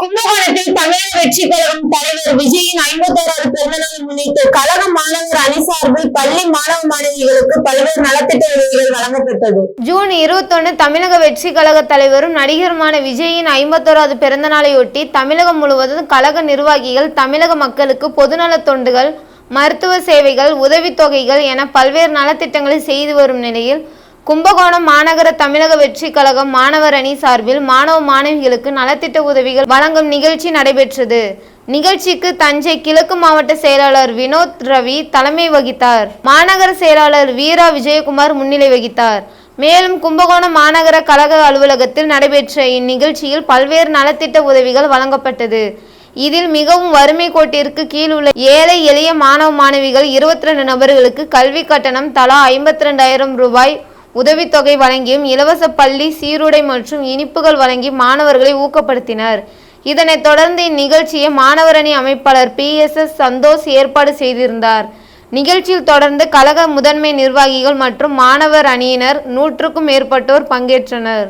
கும்பகோணத்தில் தமிழக வெற்றி கழகம் தலைவர் விஜயின் ஐம்பத்தோராவது பிறந்தநாளை முன்னிட்டு கழக மாணவர் அணி சார்பில் பள்ளி மாணவ மாணவிகளுக்கு பல்வேறு நலத்திட்ட உதவிகள் வழங்கப்பட்டது. ஜூன் இருபத்தொன்னு தமிழக வெற்றி கழக தலைவரும் நடிகருமான விஜயின் ஐம்பத்தோராவது பிறந்த நாளையொட்டி தமிழகம் முழுவதும் கழக நிர்வாகிகள் தமிழக மக்களுக்கு பொதுநல தொண்டுகள் மருத்துவ சேவைகள் உதவித்தொகைகள் என பல்வேறு நலத்திட்டங்களை செய்து வரும் நிலையில் கும்பகோணம் மாநகர தமிழக வெற்றி கழகம் மாணவர் அணி சார்பில் மாணவ மாணவிகளுக்கு நலத்திட்ட உதவிகள் வழங்கும் நிகழ்ச்சி நடைபெற்றது. நிகழ்ச்சிக்கு தஞ்சை கிழக்கு மாவட்ட செயலாளர் வினோத் ரவி தலைமை வகித்தார். மாநகர செயலாளர் வீரா விஜயகுமார் முன்னிலை வகித்தார். மேலும் கும்பகோணம் மாநகர கழக அலுவலகத்தில் நடைபெற்ற இந்நிகழ்ச்சியில் பல்வேறு நலத்திட்ட உதவிகள் வழங்கப்பட்டது. இதில் மிகவும் வறுமை கோட்டிற்கு கீழ் உள்ள ஏழை எளிய மாணவ மாணவிகள் இருபத்தி ரெண்டு நபர்களுக்கு கல்வி கட்டணம் தலா ஐம்பத்தி ரெண்டாயிரம் ரூபாய் உதவித்தொகை வழங்கியும் இலவச பள்ளி சீருடை மற்றும் இனிப்புகள் வழங்கி மாணவர்களை ஊக்கப்படுத்தினர். இதனைத் தொடர்ந்து இந்நிகழ்ச்சியை மாணவர் அணி அமைப்பாளர் பி. எஸ். எஸ். சந்தோஷ் ஏற்பாடு செய்திருந்தார். நிகழ்ச்சியில் தொடர்ந்து கழக முதன்மை நிர்வாகிகள் மற்றும் மாணவர் அணியினர் நூற்றுக்கும் மேற்பட்டோர் பங்கேற்றனர்.